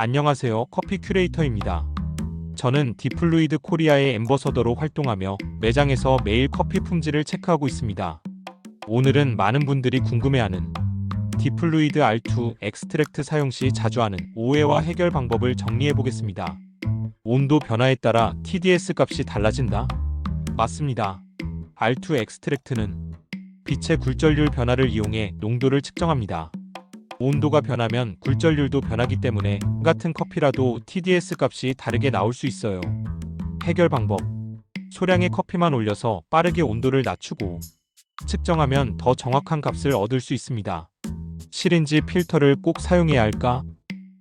안녕하세요. 커피 큐레이터입니다. 저는 디플루이드 코리아의 엠버서더로 활동하며 매장에서 매일 커피 품질을 체크하고 있습니다. 오늘은 많은 분들이 궁금해하는 디플루이드 R2 엑스트랙트 사용 시 자주 하는 오해와 해결 방법을 정리해 보겠습니다. 온도 변화에 따라 TDS 값이 달라진다? 맞습니다. R2 엑스트랙트는 빛의 굴절률 변화를 이용해 농도를 측정합니다. 온도가 변하면 굴절률도 변하기 때문에 같은 커피라도 TDS 값이 다르게 나올 수 있어요. 해결 방법. 소량의 커피만 올려서 빠르게 온도를 낮추고 측정하면 더 정확한 값을 얻을 수 있습니다. 시린지 필터를 꼭 사용해야 할까?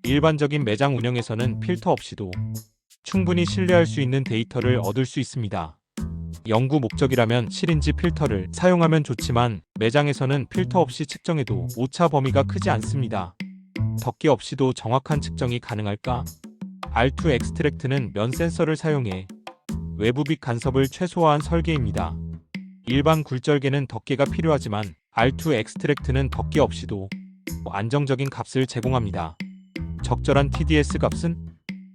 일반적인 매장 운영에서는 필터 없이도 충분히 신뢰할 수 있는 데이터를 얻을 수 있습니다. 연구 목적이라면 시린지 필터를 사용하면 좋지만 매장에서는 필터 없이 측정해도 오차 범위가 크지 않습니다. 덮개 없이도 정확한 측정이 가능할까? R2 엑스트랙트는 면 센서를 사용해 외부 빛 간섭을 최소화한 설계입니다. 일반 굴절개는 덮개가 필요하지만 R2 엑스트랙트는 덮개 없이도 안정적인 값을 제공합니다. 적절한 TDS 값은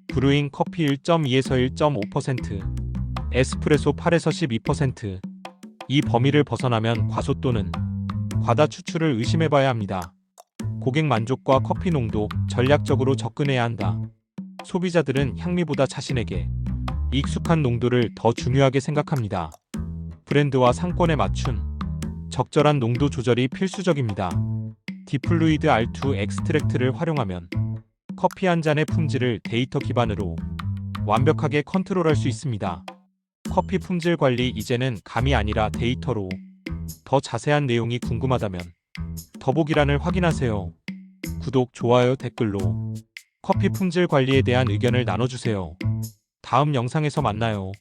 브루잉 커피 1.2에서 1.5%, 에스프레소 8에서 12%. 이 범위를 벗어나면 과소 또는 과다 추출을 의심해봐야 합니다. 고객 만족과 커피 농도 전략적으로 접근해야 한다. 소비자들은 향미보다 자신에게 익숙한 농도를 더 중요하게 생각합니다. 브랜드와 상권에 맞춘 적절한 농도 조절이 필수적입니다. 디플루이드 R2 엑스트랙트를 활용하면 커피 한 잔의 품질을 데이터 기반으로 완벽하게 컨트롤할 수 있습니다. 커피 품질 관리 이제는 감이 아니라 데이터로 더 자세한 내용이 궁금하다면 더보기란을 확인하세요. 구독, 좋아요, 댓글로 커피 품질 관리에 대한 의견을 나눠주세요. 다음 영상에서 만나요.